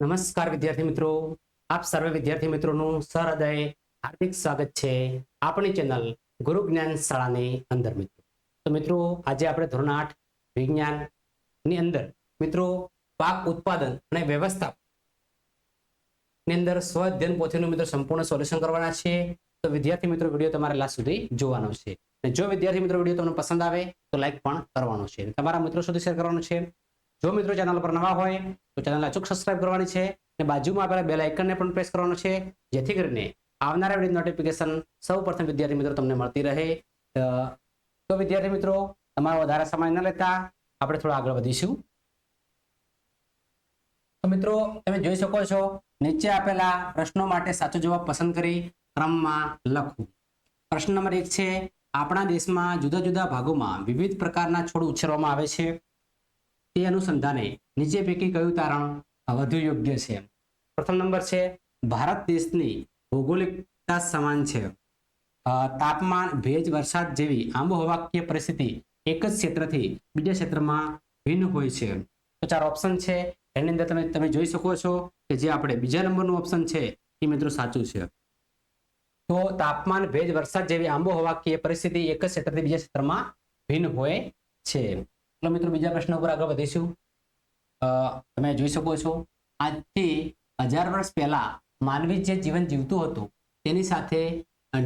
નમસ્કાર વિદ્યાર્થી મિત્રો. આપ સર્વે વિદ્યાર્થી મિત્રોનું સહૃદય હાર્દિક સ્વાગત છે આપણી ચેનલ ગુરુ જ્ઞાન શાળાની અંદર મિત્રો. તો મિત્રો, આજે આપણે ધોરણ આઠ વિજ્ઞાનની અંદર મિત્રો પાક ઉત્પાદન અને વ્યવસ્થા ની અંદર સ્વ અધ્યયન પોથીનું મિત્રો સંપૂર્ણ સોલ્યુશન કરવાના છે. તો વિદ્યાર્થી મિત્રો, વીડિયો તમારે લાસ્ટ સુધી જોવાનો છે. જો વિદ્યાર્થી મિત્રો, વીડિયો તમને પસંદ આવે તો લાઈક પણ કરવાનો છે. તમારા મિત્રો સુધી શેર કરવાનો છે. જો મિત્રો ચેનલ પર નવા હોય, તો ચેનલ અચૂક સબસ્ક્રાઇબ કરવાની છે અને બાજુમાં આપેલા બેલ આઇકનને પણ પ્રેસ કરવાનો છે, જેથી કરીને આવનારા વીડિયો નોટિફિકેશન સૌ વિદ્યાર્થી મિત્રો તમને મળતી રહે. તો વિદ્યાર્થી મિત્રો, તમારો વધારે સમય ન લેતા આપણે થોડા આગળ વધીશું. તો મિત્રો, તમે જોઈ શકો છો, નીચે આપેલા પ્રશ્નો માટે સાચો જવાબ પસંદ કરી ક્રમમાં લખવું પ્રશ્ન નંબર એક છે, આપણા દેશમાં જુદા જુદા ભાગોમાં વિવિધ પ્રકારના છોડ ઉછેરવામાં આવે છે. તે અનુસંધાને નીચે પૈકી કયું તારણ વધુ યોગ્ય છે? પ્રથમ નંબર છે, ભારત દેશની ભૌગોલિકતા સમાન છે. તાપમાન, ભેજ, વરસાદ જેવી આબોહવાકીય પરિસ્થિતિ એક જ ક્ષેત્રથી બીજા ક્ષેત્રમાં ભિન્ન હોય છે. તો ચાર ઓપ્શન છે. એની અંદર તમે તમે જોઈ શકો છો કે જે આપણે બીજા નંબરનું ઓપ્શન છે, એ મિત્રો સાચું છે. તો તાપમાન, ભેજ, વરસાદ જેવી આબોહવાકીય પરિસ્થિતિ એક જ ક્ષેત્રથી બીજા ક્ષેત્રમાં ભિન્ન હોય છે. ચલો મિત્રો, બીજા પ્રશ્ન ઉપર આગળ વધીશું. તમે જોઈ શકો છો, આજથી હજાર વર્ષ પહેલા માનવી જે જીવન જીવતું હતું, તેની સાથે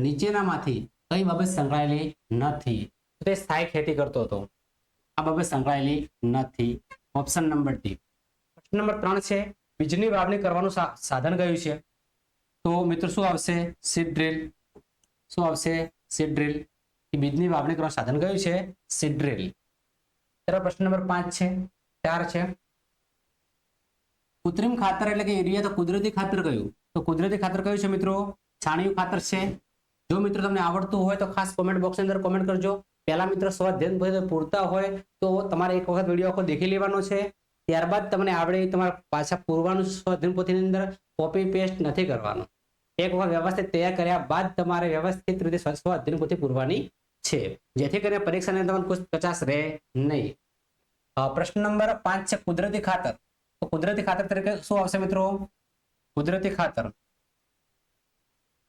નીચેનામાંથી કઈ બાબત સંકળાયેલી નથી? તે સ્થાયી ખેતી કરતો હતો. આ બાબત સંકળાયેલી નથી. ઓપ્શન નંબર ડી પ્રશ્ન નંબર ત્રણ છે, બીજની વાવણી કરવાનું સાધન કયું છે? તો મિત્રો, શું આવશે? Seed drill. શું આવશે? Seed drill. બીજની વાવણી કરવાનું સાધન કયું છે? Seed drill. ત્યાર પ્રશ્ન નંબર પાંચ છે, ચાર છે. કૃત્રિમ ખાતર એટલે કે યુરિયા તો કુદરતી ખાતર કયું તો કુદરતી ખાતર કયું છે મિત્રો? છાણિયું ખાતર છે. જો મિત્રો તમને આવડતું હોય તો ખાસ કોમેન્ટ બોક્સની અંદર કોમેન્ટ કરજો. પહેલા મિત્રો સ્વાધ્યાયન પૂરતા હોય તો તમારે એક વખત વીડિયો આખો દેખી લેવાનો છે. ત્યારબાદ તમને આવડે તમારે પાછા પૂરવાનું સ્વાધ્યાયન પોથીની અંદર કોપી પેસ્ટ નથી કરવાનું. એક વખત વ્યવસ્થિત તૈયાર કર્યા બાદ તમારે વ્યવસ્થિત રીતે સ્વાધ્યાયન પોથી પૂરવાની છે. જેથી કરીને પરીક્ષાની અંદર કોઈ કચાશ રહે નહીં. પ્રશ્ન નંબર પાંચ છે કુદરતી ખાતર. તો કુદરતી ખાતર તરીકે શું આવશે મિત્રો? કુદરતી ખાતર.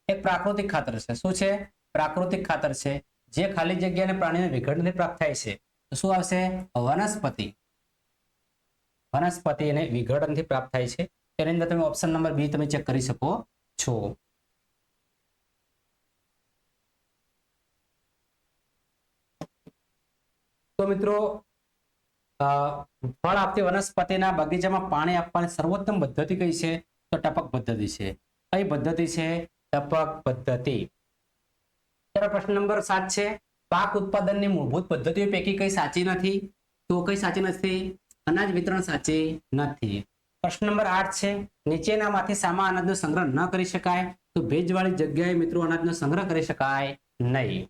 એક પ્રાકૃતિક ખાતર છે. શું છે? પ્રાકૃતિક ખાતર છે. જે ખાલી જગ્યાને પ્રાણીને વિઘટનથી પ્રાપ્ત થાય છે. શું આવશે? વનસ્પતિ. વનસ્પતિ અને વિઘટનથી પ્રાપ્ત થાય છે. તેની અંદર તમે ઓપ્શન નંબર બી તમે ચેક કરી શકો છો. તો મિત્રો ફળ આપતી વનસ્પતિના બગીચામાં પાણી આપવાની સર્વોત્તમ પદ્ધતિ કઈ છે? તો ટપક પદ્ધતિ છે. કઈ પદ્ધતિ છે? ટપક પદ્ધતિ. પ્રશ્ન નંબર સાત છે. પાક ઉત્પાદનની મૂળભૂત પદ્ધતિઓ પૈકી કઈ સાચી નથી? તો કઈ સાચી નથી? અનાજ વિતરણ સાચી નથી. પ્રશ્ન નંબર આઠ છે. નીચેનામાંથી સામા અનાજનો સંગ્રહ ન કરી શકાય, તો ભેજવાળી જગ્યાએ મિત્રો અનાજનો સંગ્રહ કરી શકાય નહીં.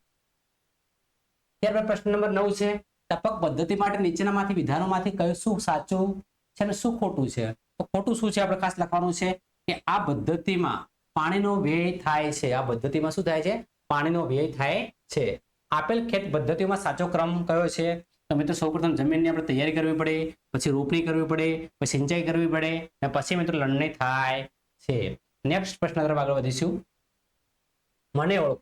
ત્યારબાદ પ્રશ્ન નંબર નવ છે. ટપક પદ્ધતિ માટે નીચેનામાંથી વિધાનોમાંથી કયું શું સાચું છે અને શું ખોટું છે? તો ખોટું શું છે? આપણે ખાસ લખવાનું છે કે આ પદ્ધતિમાં પાણીનો વ્યય થાય છે. આ પદ્ધતિમાં શું થાય છે? પાણીનો વ્યય થાય છે. આપેલ ખેત પદ્ધતિમાં સાચો ક્રમ કયો છે? તો મિત્રો સૌપ્રથમ જમીનની આપણે તૈયારી કરવી પડે, પછી રોપણી કરવી પડે, પછી સિંચાઈ કરવી પડે અને પછી મિત્રો લણણી થાય છે. નેક્સ્ટ પ્રશ્ન તરફ આગળ વધીશું. મને ઓળખ.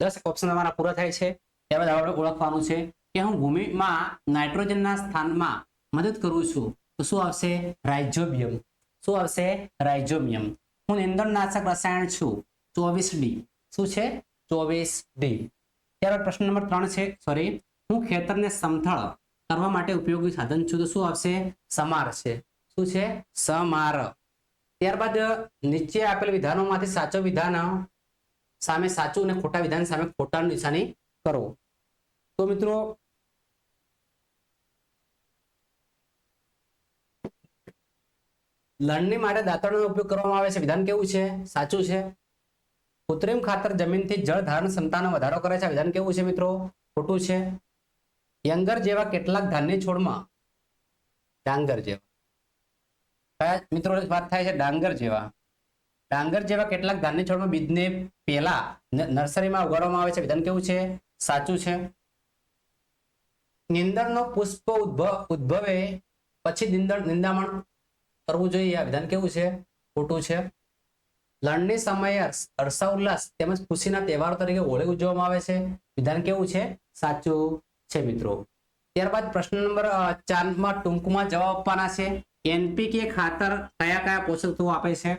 દસ ઓપ્શન તમારા પૂરા થાય છે. ત્યારબાદ આપણે ઓળખવાનું છે. કે હું ભૂમિમાં નાઇટ્રોજનના સ્થાનમાં મદદ કરું છું, તો શું આવશે? રાઇઝોબિયમ. શું આવશે? રાઇઝોબિયમ. હું નિંદણનાશક રસાયણ છું. ચોવીસ ડી. શું છે? ચોવીસ ડી. ત્યારબાદ પ્રશ્ન નંબર ત્રણ છે. સોરી હું ખેતરને સમથળ કરવા માટે ઉપયોગી સાધન છું, તો શું આવશે? સમાર છે. શું છે? સમાર. ત્યારબાદ નીચે આપેલ વિધાનોમાંથી સાચો વિધાન સામે સાચું અને ખોટા વિધાન સામે ખોટાની નિશાની કરો. તો મિત્રો લણણી માટે દાંતરનો ઉપયોગ કરવામાં આવે છે. વિધાન કેવું છે? સાચું છે? કૃત્રિમ ખાતર જમીનથી જળ ધારણ ક્ષમતાનો વધારો કરે છે. વિધાન કેવું છે મિત્રો? ખોટું છે. યંગર જેવા કેટલાક ધાન્ય છોડમાં ડાંગર જેવા. કયા મિત્રો, વાત થાય છે ડાંગર જેવા. ડાંગર જેવા કેટલાક ધાન્ય છોડમાં બીજને પહેલા નર્સરીમાં ઉગાડવામાં આવે છે. વિધાન કેવું છે? સાચું છે. નિંદણનો પુષ્પ ઉદ્ભવ, ઉદ્ભવે પછી નિંદણ, નિંદામણ કરવું જોઈએ? આ વિધાન કેવું છે? ખોટું છે? લણણી સમયે હર્ષ- ઉલ્લાસ તેમજ ખુશીના તહેવાર તરીકે હોળી ઉજવવામાં આવે છે. વિધાન કેવું છે? સાચું છે મિત્રો. ત્યારબાદ પ્રશ્ન નંબર ચારમાં ટૂંકમાં જવાબ આપવાના છે. એનપીકે ખાતર કયા કયા પોષક તત્વો આપે છે?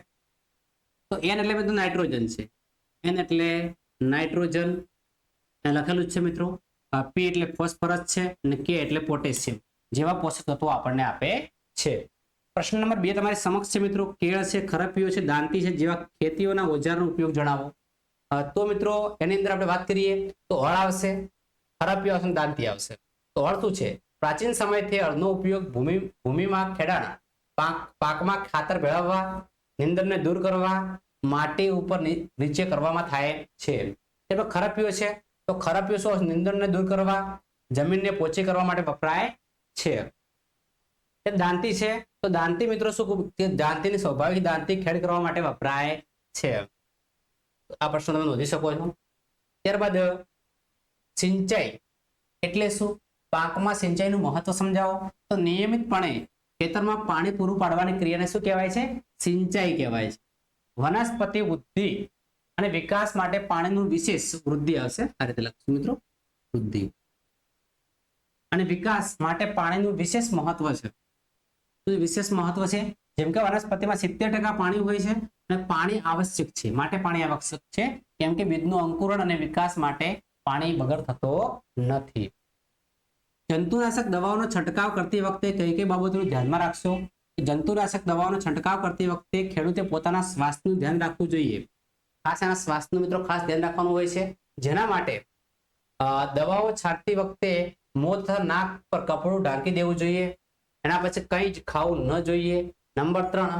તો એન એટલે મિત્રો નાઇટ્રોજન છે. એન એટલે નાઇટ્રોજન. લખેલું છે મિત્રો. પી એટલે ફોસ્ફરસ છે અને કે એટલે પોટેશિયમ જેવા પોષક તત્વો આપણને આપે છે. પ્રશ્ન નંબર બે, તમારી સમક્ષ છે મિત્રો, કેળ છે ખરપીઓ છે, દાંતી છે, જેવા ખેતીઓના ઓજારનો ઉપયોગ જણાવો. તો મિત્રો, એની અંદર આપણે વાત કરીએ, તો હળ આવશે ખરપીઓ આવશે દાંતી આવશે. તો હળ શું છે? પ્રાચીન સમયથી હળનો ઉપયોગ ભૂમિ, ભૂમિમાં ખેડાણ, પાક, પાકમાં ખાતર ભેળવવા નિંદરને દૂર કરવા, માટી ઉપર નીચે કરવામાં થાય છે. એટલે ખરપીઓ છે, તો ખરપીઓ શું નિંદરને દૂર કરવા, જમીનને પોચી કરવા માટે વપરાય છે. દાંતી છે? તો દાંતી મિત્રો શું દાંતીની સ્વાભાવિક દાંતી ખેડ કરવા માટે વપરાય છે. આ પ્રશ્ન તમે નોંધી શકો છો. ત્યારબાદ, સિંચાઈ એટલે શું? પાકમાં સિંચાઈનું મહત્વ સમજાવો. તો નિયમિતપણે ખેતરમાં પાણી પૂરું પાડવાની ક્રિયાને શું કહેવાય છે? સિંચાઈ કહેવાય છે. વનસ્પતિ વૃદ્ધિ અને વિકાસ માટે પાણીનું વિશેષ વૃદ્ધિ આવશે. આ રીતે લખશું મિત્રો. વૃદ્ધિ. અને વિકાસ માટે પાણીનું વિશેષ મહત્વ છે. વિશેષ મહત્વ છે. જેમ કે વનસ્પતિમાં સિત્તેર ટકા પાણી હોય છે અને પાણી આવશ્યક છે. માટે પાણી આવશ્યક છે. કેમ કે બીજનું અંકુરણ અને વિકાસ માટે પાણી વગર થતો નથી. જંતુનાશક દવાઓનો છંટકાવ કરતી વખતે કઈ કઈ બાબતોનું ધ્યાનમાં રાખશો? જંતુનાશક દવાઓનો છંટકાવ કરતી વખતે ખેડૂતે પોતાના સ્વાસ્થ્યનું ધ્યાન રાખવું જોઈએ. ખાસ એના સ્વાસ્થ્યનું મિત્રો ખાસ ધ્યાન રાખવાનું હોય છે. જેના માટે દવાઓ છાંટતી વખતે મોં તથા નાક પર કપડું ઢાંકી દેવું જોઈએ. એના પછી કંઈ જ ખાવું ન જોઈએ. નંબર ત્રણ,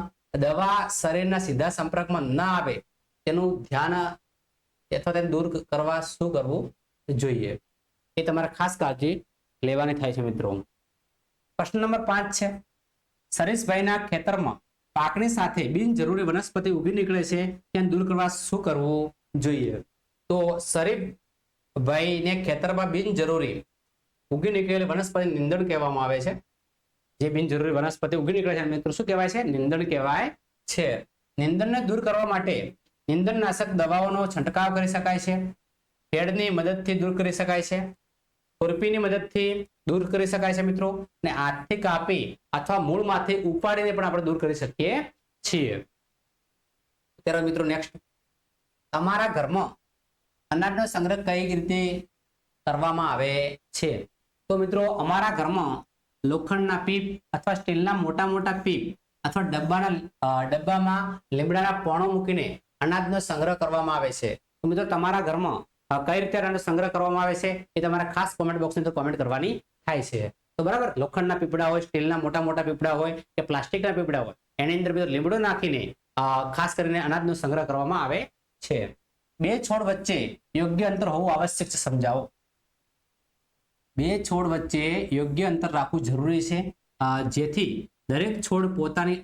દવા શરીરના સીધા સંપર્કમાં ન આવે તેનું ધ્યાન અથવા તેને દૂર કરવા શું કરવું જોઈએ? એ તમારે ખાસ કાળજી લેવાની થાય છે મિત્રો. પ્રશ્ન નંબર પાંચ છે. સરેશભાઈના ખેતરમાં પાકની સાથે બિનજરૂરી વનસ્પતિ ઊભી નીકળે છે તેને દૂર કરવા શું કરવું જોઈએ? તો શરીફભાઈને ખેતરમાં બિનજરૂરી ઉગી નીકળેલી વનસ્પતિ નિંદણ કહેવામાં આવે છે. જે બિનજરૂરી વનસ્પતિ ઉગી નીકળે છે. મિત્રો શું કહેવાય છે? નિંદણ કહેવાય છે. નિંદણને દૂર કરવા માટે નિંદણનાશક દવાઓનો છંટકાવ કરી શકાય છે. પેડની મદદથી દૂર કરી શકાય છે. ખુરપીની મદદથી દૂર કરી શકાય છે મિત્રો. ને હાથથી કાપી અથવા મૂળમાંથી ઉપાડીને પણ આપણે દૂર કરી શકીએ છીએ. ત્યારે મિત્રો નેક્સ્ટ તમારા ઘરમાં અનાજનો સંગ્રહ કઈ રીતે કરવામાં આવે છે? તો મિત્રો અમારા ઘરમાં લોખંડના પીપ અથવા સ્ટીલના મોટા મોટા પીપ અથવા ડબ્બાના ડબ્બામાં લીમડાના પોણો મૂકીને અનાજનો સંગ્રહ કરવામાં આવે છે. મિત્રો તમારા ઘરમાં કઈ રીતે અનાજનો સંગ્રહ કરવામાં આવે છે એ તમારે ખાસ કોમેન્ટ બોક્સની અંદર કોમેન્ટ કરવાની થાય છે. તો બરાબર, લોખંડના પીપળા હોય, સ્ટીલના મોટા મોટા પીપડા હોય કે પ્લાસ્ટિકના પીપડા હોય, એની અંદર મિત્રો લીમડો નાખીને ખાસ કરીને અનાજનો સંગ્રહ કરવામાં આવે છે. બે છોડ વચ્ચે યોગ્ય અંતર હોવું આવશ્યક છે, સમજાવો. બે છોડ વચ્ચે યોગ્ય અંતર રાખવું જરૂરી છે. જેથી દરેક છોડ પોતાની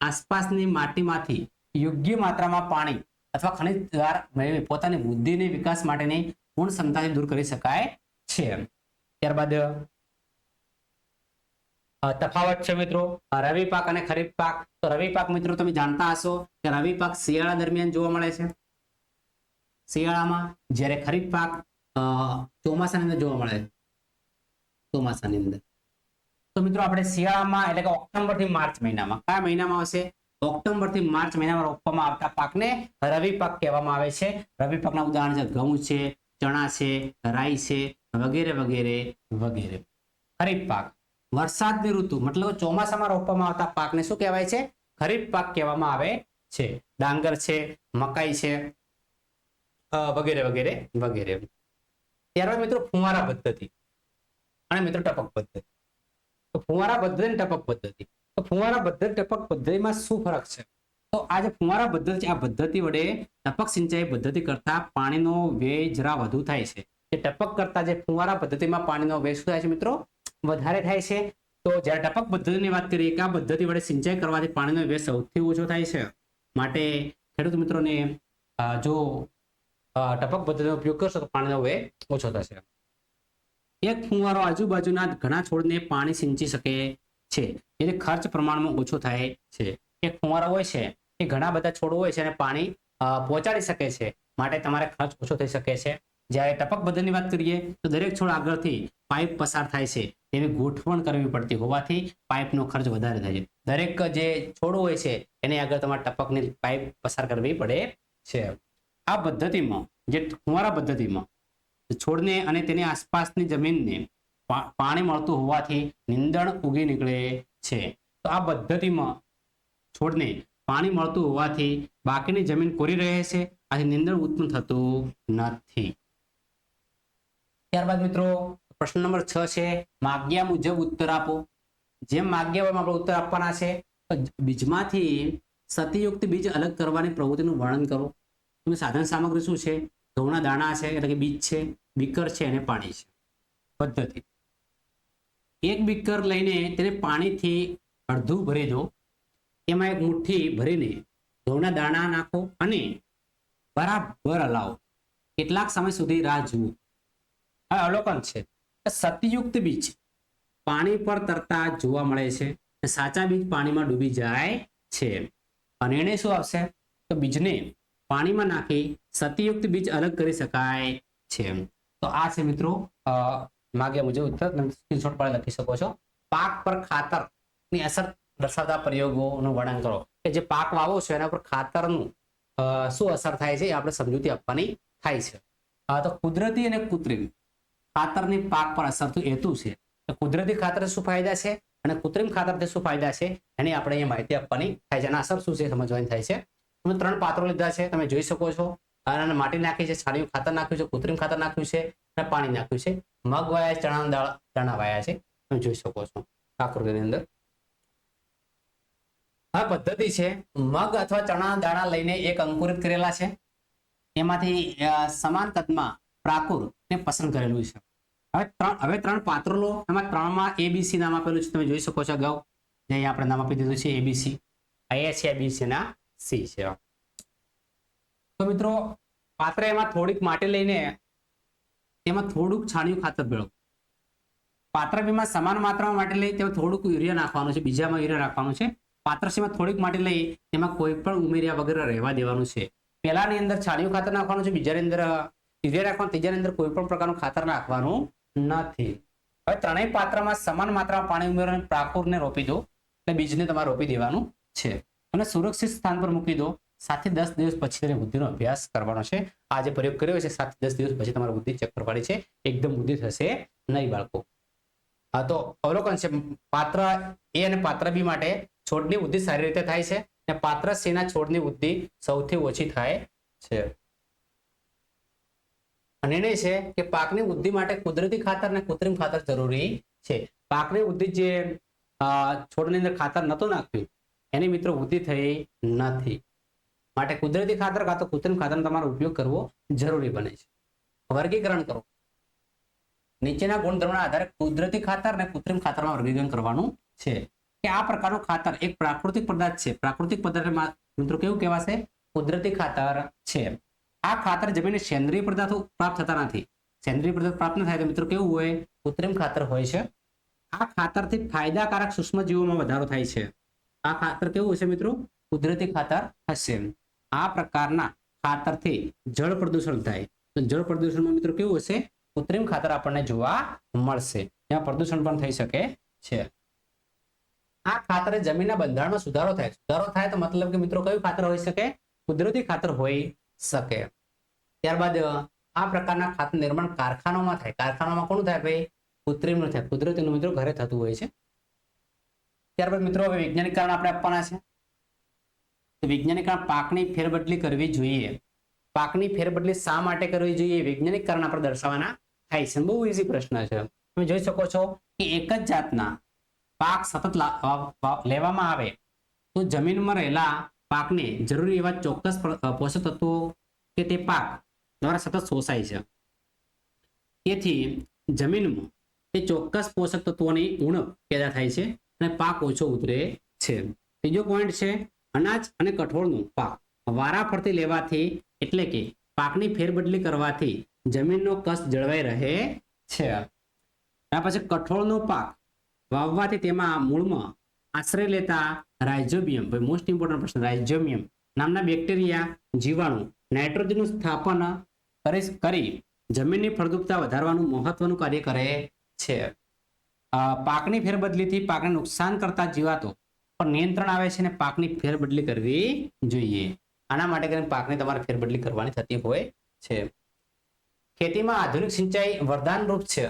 આસપાસની માટીમાંથી યોગ્ય માત્રામાં પાણી અથવા ખનિજ દ્વાર મેળવી પોતાની વૃદ્ધિને વિકાસ માટેની પૂર્ણ ક્ષમતાથી દૂર કરી શકાય છે. ત્યારબાદ તફાવત છે મિત્રો. રવિ પાક અને ખરીફ પાક. તો રવિ પાક મિત્રો તમે જાણતા હશો કે રવિ પાક શિયાળા દરમિયાન જોવા મળે છે. શિયાળામાં જ્યારે ખરીફ પાક ચોમાસાની અંદર જોવા મળે છે. ચોમાસાની અંદર. તો મિત્રો આપણે શિયાળામાં એટલે કે ઓક્ટોબરથી માર્ચ મહિનામાં કયા મહિનામાં આવશે? ઓક્ટોબરથી માર્ચ મહિનામાં રોપવામાં આવતા પાકને રવિ પાક કહેવામાં આવે છે. રવિ પાકના ઉદાહરણ છે, ઘઉં છે, ચણા છે, રાઈ છે, વગેરે વગેરે વગેરે. ખરીફ પાક. વરસાદની ઋતુ, મતલબ ચોમાસામાં રોપવામાં આવતા પાકને શું કહેવાય છે? ખરીફ પાક કહેવામાં આવે છે. ડાંગર છે, મકાઈ છે વગેરે વગેરે વગેરે. ત્યારબાદ મિત્રો ફુવારા પદ્ધતિ. અને મિત્રો ટપક પદ્ધતિ. તો ફુવારા પદ્ધતિ ટપક પદ્ધતિ. તો ફુવારા પદ્ધતિ ટપક પદ્ધતિમાં શું ફરક છે? તો આ જે ફુવારા પદ્ધતિ આ પદ્ધતિ વડે ટપક સિંચાઈ પદ્ધતિ કરતા પાણીનો વ્યય જરા વધુ થાય છે. જે ટપક કરતા જે ફુવારા પદ્ધતિમાં પાણીનો વ્યય શું થાય છે મિત્રો? વધારે થાય છે. તો જ્યારે ટપક પદ્ધતિની વાત કરીએ, કે આ પદ્ધતિ વડે સિંચાઈ કરવાથી પાણીનો વ્યય સૌથી ઓછો થાય છે. માટે ખેડૂત મિત્રોને જો ટપક પદ્ધતિનો ઉપયોગ કરશો તો પાણીનો વ્યય ઓછો થશે. એક ફુવારો આજુબાજુના ઘણા છોડને પાણી સિંચી શકે છે. એટલે ખર્ચ પ્રમાણમાં ઓછો થાય છે. એક ફુવારો હોય છે એ ઘણા બધા છોડ હોય છે અને પાણી પહોંચાડી શકે છે. માટે તમારે ખર્ચ ઓછો થઈ શકે છે. જ્યારે ટપક પદ્ધતિની વાત કરીએ, તો દરેક છોડ આગળથી પાઇપ પસાર થાય છે. એની ગોઠવણ કરવી પડતી હોવાથી પાઇપનો ખર્ચ વધારે થાય છે. દરેક જે છોડ હોય છે, એની આગળ તમારે ટપકની પાઇપ પસાર કરવી પડે છે. આ પદ્ધતિમાં, જે ફુવારા પદ્ધતિમાં છોડને અને તેની આસપાસની જમીનને પાણી મળતું હોવાથી નીંદણ ઉગી નીકળે છે. તો આ પદ્ધતિમાં છોડને પાણી મળતું હોવાથી બાકીની જમીન કોરી રહે છે. આથી નીંદણ ઉત્પન્ન થતું નથી. ત્યારબાદ મિત્રો, પ્રશ્ન નંબર છ છે, માગ્યા મુજબ ઉત્તર આપો. જેમ માગ્યા હોય ઉત્તર આપવાના છે. બીજમાંથી સતીયુક્ત બીજ અલગ કરવાની પ્રવૃત્તિનું વર્ણન કરો. તમે સાધન સામગ્રી શું છે? ઘઉંના દાણા છે, એટલે કે બીજ છે, બીકર છે અને પાણી છે. પદ્ધતિ. એક બીકર લઈને તેને પાણીથી અડધું ભરી દો. એમાં એક મુઠ્ઠી ભરીને ઘઉંના દાણા નાખો અને બરાબર હલાવો. કેટલાક સમય સુધી રાહ જુઓ. આ અવલોકન છે. સતયુક્ત બીજ. પાણી પર તરતા જોવા મળે છે સાચા બીજ પાણીમાં ડૂબી જાય છે. અને એને શું આવશે? તો બીજને પાણીમાં નાખી સતીયુક્ત બીજ અલગ કરી શકાય છે. તો આ છે મિત્રો માગ્યા મુજબ ઉત્તર. સ્ક્રીનશોટ પર લખી શકો છો. પાક પર ખાતરની અસર દર્શાવતા પ્રયોગોનું વર્ણન કરો. કે જે પાક વાવો છો એના પર ખાતરનું શું અસર થાય છે એ આપણે સમજૂતી આપવાની થાય છે. તો કુદરતી અને કૃત્રિમ ખાતરની પાક પર અસર તો હેતુ છે. તો કુદરતી ખાતર શું ફાયદા છે? અને કૃત્રિમ ખાતરથી શું ફાયદા છે? એની આપણે અહીંયા માહિતી આપવાની થાય છે. અને અસર શું છે સમજવાની થાય છે. ત્રણ પાત્રો લીધા છે તમે જોઈ શકો છો. અને માટી નાખી છે છાણિયું ખાતર નાખ્યું છે કૃત્રિમ ખાતર નાખ્યું છે અને પાણી નાખ્યું છે. મગ વાયા છે, ચણા દાળ ચણા વાયા છે. તમે જોઈ શકો છો આકૃતિની અંદર. આ પદ્ધતિ છે મગ અથવા ચણા દાણા લઈને એક અંકુરિત કરેલા છે. એમાંથી સમાન કદમાં પ્રાકુર ને પસંદ કરેલું છે. હવે ત્રણ હવે ત્રણ પાત્રો લો. એમાં ત્રણમાં એબીસી નામ આપેલું છે. તમે જોઈ શકો છો અગાઉ. જે આપણે નામ આપી દીધું છે એબીસી અહીંયા છે એબીસી ના સી છે. તો મિત્રો, પાત્ર એમાં થોડીક માટી લઈને તેમાં થોડુંક છાણિયું ખાતર ભેળવો. પાત્ર બીમાં સમાન માત્રામાં માટી લઈ તેમાં થોડુંક યુરિયા નાખવાનું છે. બીજામાં યુરિયા નાખવાનું છે. પાત્ર સીમાં થોડીક માટી લઈ તેમાં કોઈ પણ ઉમેર્યા વગર રહેવા દેવાનું છે. પહેલાની અંદર છાણિયું ખાતર નાખવાનું છે. બીજાની અંદર યુરિયા નાખવાનું, ત્રીજાની અંદર કોઈ પણ પ્રકારનું ખાતર નાખવાનું નથી. હવે ત્રણેય પાત્રમાં સમાન માત્રામાં પાણી ઉમેરીને પ્રાકુરને રોપી દો. એટલે બીજને તમારે રોપી દેવાનું છે. અને સુરક્ષિત સ્થાન પર મૂકી દો. સાતથી દસ દિવસ પછી તમે બુદ્ધિનો અભ્યાસ કરવાનો છે. આ જે પ્રયોગ કર્યો છે સાત દસ દિવસ પછી તમારી બુદ્ધિ ચેક કરવાની છે. એકદમ બુદ્ધિ થશે નહીં, બાળકો. હા, તો અવલોકન છે, પાત્ર એ અને પાત્ર બી માટે છોડની વૃદ્ધિ સારી રીતે થાય છે અને પાત્ર સી છોડની વૃદ્ધિ સૌથી ઓછી થાય છે. નિર્ણય છે કે પાકની વૃદ્ધિ માટે કુદરતી ખાતર અને કૃત્રિમ ખાતર જરૂરી છે. પાકની વૃદ્ધિ જે છોડની અંદર ખાતર નહોતું નાખ્યું એની મિત્રો વૃદ્ધિ થઈ નથી. માટે કુદરતી ખાતર કાં તો કૃત્રિમ ખાતરનો તમારો ઉપયોગ કરવો જરૂરી બને છે. વર્ગીકરણ કરો. નીચેના ગુણધર્મોના આધારે કુદરતી ખાતર અને કૃત્રિમ ખાતરમાં વર્ગીકરણ કરવાનું છે. કે આ પ્રકારનું ખાતર એક પ્રાકૃતિક પદાર્થ છે. પ્રાકૃતિક પદાર્થમાં મિત્રો કેવું કહેવાશે? કુદરતી ખાતર છે. આ ખાતર જમીનને સેન્દ્રિય પદાર્થો પ્રાપ્ત થતા નથી. સેન્દ્રિય પદાર્થ પ્રાપ્ત થાય તો મિત્રો કેવું હોય? કૃત્રિમ ખાતર હોય છે. આ ખાતરથી ફાયદાકારક સૂક્ષ્મ જીવોમાં વધારો થાય છે. આ ખાતર કેવું હશે મિત્રો? કુદરતી ખાતર હશે. આ પ્રકારના ખાતરથી જળ પ્રદૂષણ થાય. તો જળ પ્રદૂષણમાં મિત્રો કેવું હશે? કૃત્રિમ ખાતર આપણને જોવા મળશે. ત્યાં પ્રદૂષણ પણ થઈ શકે છે. આ ખાતરે જમીનના બંધારણમાં સુધારો થાય. સુધારો થાય તો મતલબ કે મિત્રો કયું ખાતર હોઈ શકે? કુદરતી ખાતર હોઈ શકે. ત્યારબાદ આ પ્રકારના ખાતર નિર્માણ કારખાનામાં થાય. કારખાનામાં કોનું થાય ભાઈ? કૃત્રિમનું થાય. કુદરતીનું મિત્રો ઘરે થતું હોય છે. ત્યારબાદ મિત્રો, હવે વૈજ્ઞાનિક કારણ આપણે આપવાના છે. વૈજ્ઞાનિક કારણ પાકની ફેરબદલી કરવી જોઈએ. પાકની ફેરબદલી શા માટે કરવી જોઈએ? વૈજ્ઞાનિક કારણ આપણે દર્શાવવાના થાય છે. બહુ ઇઝી પ્રશ્ન છે. તમે જોઈ શકો છો કે એક જ જાતના પાક સતત લેવામાં આવે તો જમીનમાં રહેલા પાકને જરૂરી એવા ચોક્કસ પોષક તત્વો કે તે પાક દ્વારા સતત શોષાય છે. તેથી જમીનમાં તે ચોક્કસ પોષક તત્વોની ઉણપ પેદા થાય છે. અને પાક ઓછો ઉતરે છે. ત્રીજો પોઈન્ટ છે અનાજ અને કઠોળનું પાક. વારાફરતી લેવાથી એટલે કે પાકની ફેરબદલી કરવાથી જમીનનો કસ જળવાઈ રહે છે. ત્યાર પછી કઠોળનો પાક વાવવાથી તેમાં મૂળમાં આશ્રય લેતા રાઇઝોબિયમ મોસ્ટ ઇમ્પોર્ટન્ટ પ્રશ્ન રાઇઝોમિયમ નામના બેક્ટેરિયા જીવાણુ નાઇટ્રોજનનું સ્થાપન કરી જમીનની ફળદ્રુપતા વધારવાનું મહત્વનું કાર્ય કરે છે. પાકની ફેરબદલીથી પાકને નુકસાન કરતા જીવાતો પર નિયંત્રણ આવે છે અને પાકની ફેરબદલી કરવી જોઈએ. આના માટે કરીને પાકની તમારે ફેરબદલી કરવાની થતી હોય છે. ખેતીમાં આધુનિક સિંચાઈ વરદાન રૂપ છે.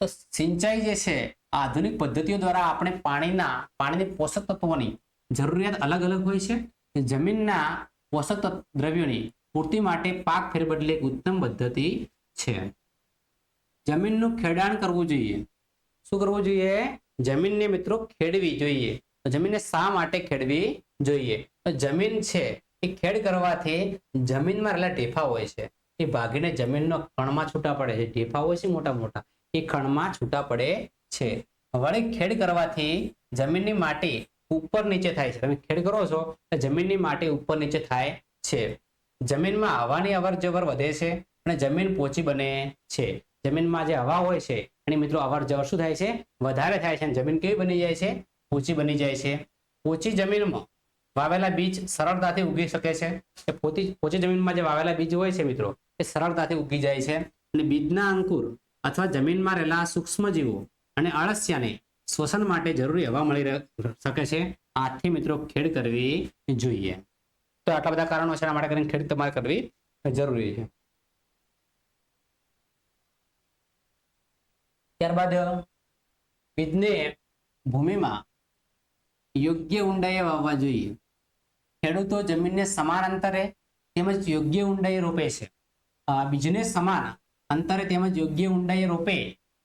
તો સિંચાઈ જે છે, આધુનિક પદ્ધતિઓ દ્વારા આપણે પાણીના, પાણીની પોષક તત્વોની જરૂરિયાત અલગ અલગ હોય છે. જમીનના પોષક દ્રવ્યોની પૂર્તિ માટે પાક ફેરબદલી ઉત્તમ પદ્ધતિ છે. જમીનનું ખેડાણ કરવું જોઈએ. શું કરવું જોઈએ? જમીનને મિત્રો ખેડવી જોઈએ. તો જમીનને શા માટે ખેડવી જોઈએ? જમીન છે એ ખેડ કરવાથી જમીનમાં રહેલા ઢેફા હોય છે. એ ભાગીને જમીનનો કણમાં છૂટા પડે છે. ઢેફા હોય છે મોટા મોટા. એ કણમાં છૂટા પડે છે. વળી ખેડ કરવાથી જમીનની માટી ઉપર નીચે થાય છે. તમે ખેડ કરો છો તો જમીનની માટી ઉપર નીચે થાય છે. જમીનમાં હવાની અવર જવર વધે છે અને જમીન પોચી બને છે. જમીનમાં જે હવા હોય છે એની મિત્રો અવર જવર શું થાય છે? વધારે થાય છે અને જમીન કેવી બની જાય છે? પોચી બની જાય છે. પોચી જમીનમાં વાવેલા બીજ સરળતાથી ઉગી શકે છે. કે પોતી પોચી જમીનમાં જે વાવેલા બીજ હોય છે મિત્રો, એ સરળતાથી ઉગી જાય છે. અને બીજના અંકુર અથવા જમીનમાં રહેલા સૂક્ષ્મજીવો અને અળસિયાને શ્વસન માટે જરૂરી હવા મળી શકે છે. આથી મિત્રો ખેડ કરવી જોઈએ. તો આટલા બધા કારણો છે, એના માટે કરીને ખેડ તમારે કરવી જરૂરી છે. ત્યારબાદ બીજને ભૂમિમાં યોગ્ય ઊંડાઈએ વાવવા જોઈએ. ખેડૂતો જમીનને સમાન અંતરે તેમજ યોગ્ય ઊંડાઈએ રોપે છે. બીજને સમાન અંતરે તેમજ યોગ્ય ઊંડાઈએ રોપે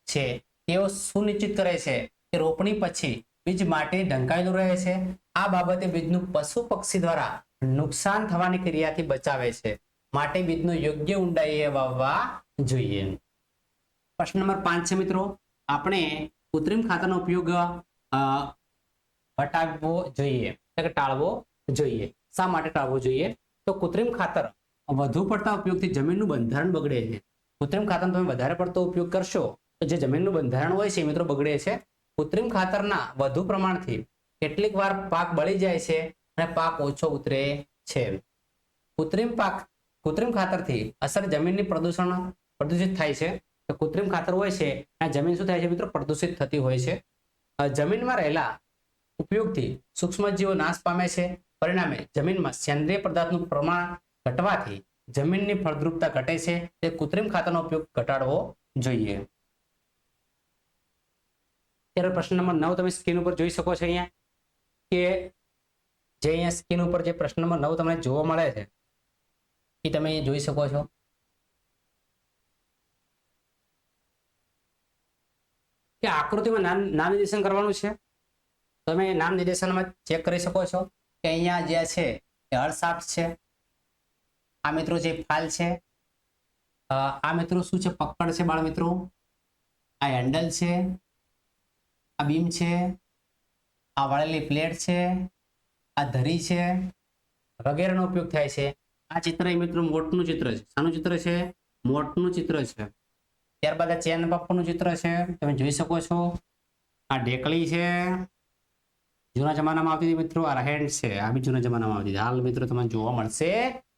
છે. તેઓ સુનિશ્ચિત કરે છે કે રોપણી પછી બીજ માટે ઢંકાયેલું રહે છે. આ બાબતે બીજનું પશુ પક્ષી દ્વારા નુકસાન થવાની ક્રિયાથી બચાવે છે. માટે બીજનું યોગ્ય ઊંડાઈએ વાવવા જોઈએ. પ્રશ્ન નંબર પાંચ છે મિત્રો. આપણે કૃત્રિમ ખાતરનો ઉપયોગ હટાવવો જોઈએ. એટલે કે ટાળવો જોઈએ. શા માટે ટાળવો જોઈએ? તો કૃત્રિમ ખાતર વધુ પડતા ઉપયોગથી જમીનનું બંધારણ બગડે છે. કૃત્રિમ ખાતરનો તમે વધારે પડતો ઉપયોગ કરશો, તો જે જમીનનું બંધારણ હોય છે મિત્રો બગડે છે. કૃત્રિમ ખાતરના વધુ પ્રમાણથી કેટલીક વાર પાક બળી જાય છે અને પાક ઓછો ઉતરે છે. કૃત્રિમ પાક, કૃત્રિમ ખાતરથી અસર જમીનની પ્રદૂષણ પ્રદૂષિત થાય છે. કૃત્રિમ ખાતર હોય છે જમીન શું થાય છે મિત્રો? પ્રદૂષિત થતી હોય છે. જમીનમાં રહેલા ઉપયોગથી સૂક્ષ્મજીવો નાશ પામે છે. પરિણામે જમીનમાં સેન્દ્રિય પદાર્થનું પ્રમાણ ઘટવાથી જમીનની ફળદ્રુપતા ઘટે છે. તે કૃત્રિમ ખાતરનો ઉપયોગ ઘટાડવો જોઈએ. ત્યારે પ્રશ્ન નંબર નવ તમે સ્ક્રીન ઉપર જોઈ શકો છો અહીંયા કે જે અહીંયા સ્ક્રીન ઉપર જે પ્રશ્ન નંબર નવ તમને જોવા મળે છે, એ તમે જોઈ શકો છો. કે આકૃતિમાં નામ નિર્દેશન કરવાનું છે? તમે નામ નિર્દેશનમાં ચેક કરી શકો છો કે અહીંયા જે છે એ હળસાપ છે. આ મિત્રો જે ફાઇલ છે આ મિત્રો શું છે? પકડ છે બાળ મિત્રો આ હેન્ડલ છે, આ બીમ છે, આ વળેલી પ્લેટ છે, આ ધરી છે, વગેરેનો ઉપયોગ થાય છે. આ ચિત્ર એ મિત્રો મોટનું ચિત્ર છે. શાનું ચિત્ર છે? મોટનું ચિત્ર છે. ત્યારબાદ આ ચેન પપ્પાનું ચિત્ર છે, તમે જોઈ શકો છો. આ ઢેકળી છે. જૂના જમાનામાં આવતી હતી મિત્રો, આ હેન્ડ છે. આ બી જૂના જમાનામાં આવતી હાલ મિત્રો તમને જોવા મળશે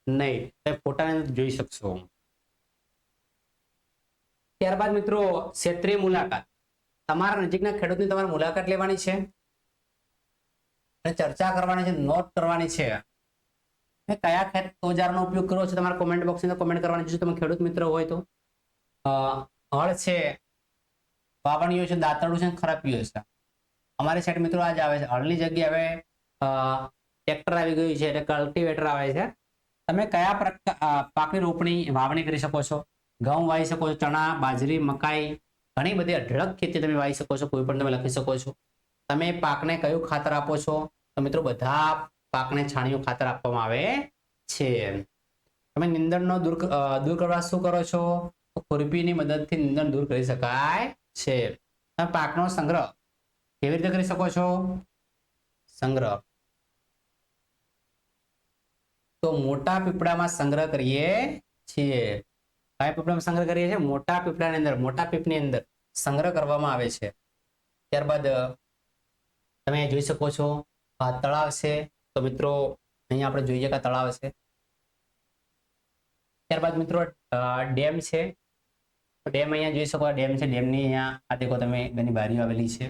નહીં. તમે જોઈ શકશો. ત્યારબાદ મિત્રો, ક્ષેત્રીય મુલાકાત. તમારા નજીકના ખેડૂતની તમારે મુલાકાત લેવાની છે. અને ચર્ચા કરવાની છે, નોટ કરવાની છે. કયા ખેત ઓજારનો ઉપયોગ કરવો છે? તમારા કોમેન્ટ બોક્સની અંદર કોમેન્ટ કરવાની છે. તમે ખેડૂત મિત્ર હોય તો. હળ છે. વાવણીઓ છે, દાંતરડું છે ખરાપીઓ છે. અમારી સાઈડ મિત્રો આજ આવે છે. હળની જગ્યાએ હવે ટ્રેક્ટર આવી ગયું છે, એટલે કલ્ટિવેટર આવે છે. તમે કયા પાકની રોપણી, વાવણી કરી શકો છો? ઘઉં વાવી શકો છો, ચણા, બાજરી, મકાઈ, ઘણી બધી અઢળક ખેતી તમે વાવી શકો છો, કોઈ પણ તમે લખી શકો છો. તમે પાકને કયું ખાતર આપો છો? તો મિત્રો બધા પાકને છાણિયું ખાતર આપવામાં આવે છે. તમે નિંદણનો દૂર દૂર કરવા શું કરો છો? ખુરપીની મદદથી નિંદણ દૂર કરી શકાય છે. તમે પાકનો સંગ્રહ કેવી રીતે કરી શકો છો? સંગ્રહ. તો મોટા પીપળામાં સંગ્રહ કરીએ છીએ. કયા પીપળામાં સંગ્રહ કરીએ છીએ? મોટા પીપળાની અંદર, મોટા પીપની અંદર સંગ્રહ કરવામાં આવે છે. ત્યારબાદ, તમે જોઈ શકો છો, આ તળાવ છે. તો મિત્રો, અહીંયા આપણે જોઈએ કે તળાવ છે. ત્યારબાદ મિત્રો ડેમ છે. ડેમ અહીંયા જોઈ શકો ડેમ છે, ડેમની અહીંયા આ દેખો તમે, ઘણી બારીઓ આવેલી છે.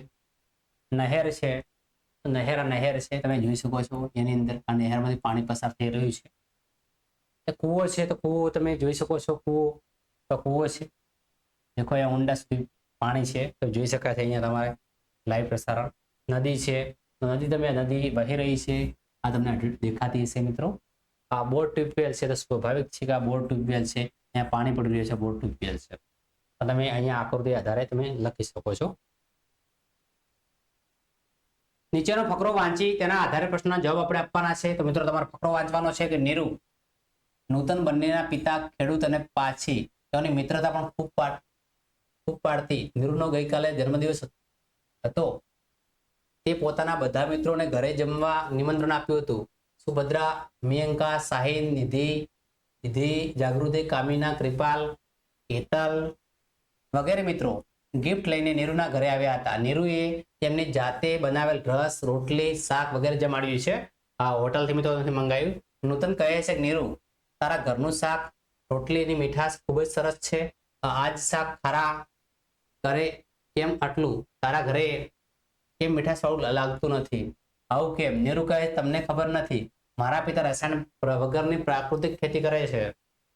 નહેર છે નહેર નહેર છે, તમે જોઈ શકો છો, એની અંદર આ નહેરમાંથી પાણી પસાર થઈ રહ્યું છે. એ કૂવો છે, તો કૂવો તમે જોઈ શકો છો, કૂવો, તો કૂવો છે. દેખો અહીંયા ઊંડા સુધી પાણી છે, તો જોઈ શકાય છે અહીંયા તમારે લાઈવ પ્રસારણ. નદી છે, તો નદી તમે, નદી વહી રહી છે. આ તમને દેખાતી હશે મિત્રો. આ બોર ટ્યુબવેલ છે, તો સ્વાભાવિક છે કે આ બોર ટ્યુબવેલ છે અહીંયા પાણી પડી રહ્યું છે બોર ટ્યુબવેલ છે. તો તમે અહીંયા આકૃતિ આધારે તમે લખી શકો છો. નીચેનો ફકરો વાંચી, તેના આધારે પ્રશ્નના જવાબ આપણે આપવાના છે. તો મિત્રો, તમારો ફકરો વાંચવાનો છે કે નીરુ? નૂતન બંનેના પિતા, ખેડૂત અને પાછી. તેઓની મિત્રતા પણ ખૂબ પાડ ખૂબ પાડતી. નીરુનો ગઈકાલે જન્મદિવસ હતો. તે પોતાના બધા મિત્રોને ઘરે જમવા નિમંત્રણ આપ્યું હતું. સુભદ્રા, મિયંકા સાહિન નિધિ નિધિ, જાગૃતિ, કામિના, કૃપાલ, કેતલ વગેરે મિત્રો ગિફ્ટ લઈને નીરુના ઘરે આવ્યા હતા. નીરુએ તેમની જાતે બનાવેલ રસ, રોટલી, શાક વગેરે જમાડ્યું છે. આ હોટલથી મિત્રો મંગાવ્યું. નૂતન કહે છે કે, નીરુ, તારા ઘરનું શાક, રોટલીની મીઠાશ ખૂબ જ સરસ છે. આજ શાક ખારા કરે કેમ આટલું? તારા ઘરે કેમ મીઠાશ વાળું લાગતું નથી? આવું કેમ? નીરુ કહે, તમને ખબર નથી. મારા પિતા રસાયણ વગરની પ્રાકૃતિક ખેતી કરે છે.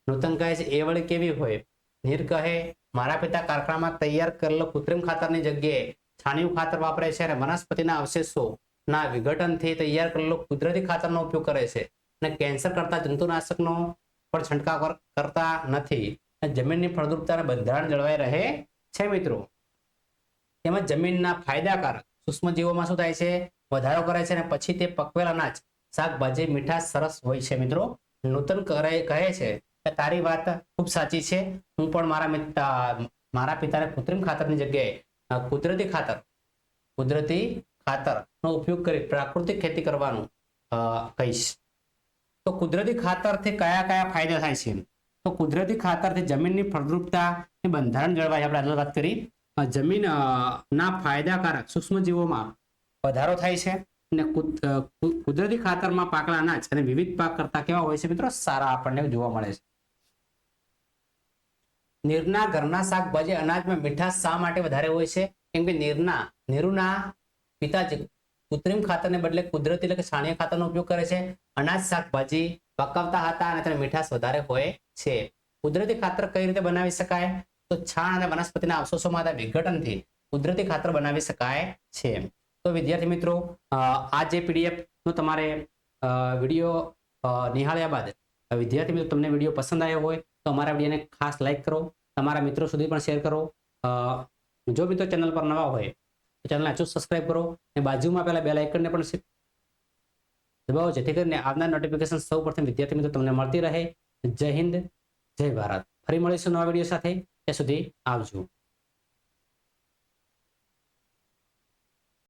નૂતન કહે છે એ વળી કેવી હોય? નીર કહે, મારા પિતા કારખાનામાં તૈયાર કરેલો કૃત્રિમ ખાતરની જગ્યાએ છાણિયું ખાતર વાપરે છે અને વનસ્પતિના અવશેષો ના વિઘટનથી તૈયાર કરેલો કુદરતી ખાતરનો ઉપયોગ કરે છે અને કેન્સર કરતા જંતુનાશકનો પણ છંટકાવ કરતા નથી. જમીનની ફળદ્રુપતાને બંધારણ જળવાઈ રહે છે મિત્રો. તેમજ જમીનના ફાયદાકારક સૂક્ષ્મજીવોમાં શું થાય છે? વધારો કરે છે અને પછી તે પકવેલ અનાજ શાકભાજી મીઠાશ સરસ હોય છે મિત્રો. નૂતન કહે છે તારી વાત ખૂબ સાચી છે. હું પણ મારા મારા પિતાને કૃત્રિમ ખાતરની જગ્યાએ કુદરતી ખાતર, કુદરતી ખાતરનો ઉપયોગ કરી પ્રાકૃતિક ખેતી કરવાનું કહીશ. તો કુદરતી ખાતરથી કયા કયા ફાયદા થાય છે? તો કુદરતી ખાતરથી જમીનની ફળદ્રુપતા બંધારણ જળવાય. આપણે આગળ વાત કરી. જમીન ના ફાયદાકારક સૂક્ષ્મજીવોમાં વધારો થાય છે. અને કુદરતી ખાતરમાં પાકલા અનાજ અને વિવિધ પાક કરતા કેવા હોય છે મિત્રો? સારા આપણને જોવા મળે છે. નીરના ઘરના શાકભાજી અનાજમાં મીઠાશ શા માટે વધારે હોય છે? કેમ કે નીરના, નીરુના પિતાજી કૃત્રિમ ખાતરને બદલે કુદરતી એટલે કે છાણિયા ખાતરનો ઉપયોગ કરે છે. અનાજ, શાકભાજી પકાવતા હતા અને તેને મીઠાશ વધારે હોય છે. કુદરતી ખાતર કઈ રીતે બનાવી શકાય? તો છાણ અને વનસ્પતિના અવશેષોમાં વિઘટનથી કુદરતી ખાતર બનાવી શકાય છે. તો વિદ્યાર્થી મિત્રો આ જે પીડીએફ નો તમારે વીડિયો નિહાળ્યા બાદ વિદ્યાર્થી મિત્રો તમને વીડિયો પસંદ આવ્યો હોય, તો અમારા વિડીયોને ખાસ લાઈક કરો, તમારા મિત્રો સુધી પણ શેર કરો. જો મિત્રો ચેનલ પર નવા હોય, તો ચેનલને અચૂક સબસ્ક્રાઇબ કરો અને બાજુમાં પેલા બેલ આઇકનને પણ દબાવો, જેથી કરીને આવનાર નોટિફિકેશન સૌ પ્રથમ વિદ્યાર્થી મિત્રો તમને મળતી રહે. જય હિન્દ, જય ભારત. ફરી મળીશું નવા વીડિયો સાથે. ત્યાં સુધી આવજો.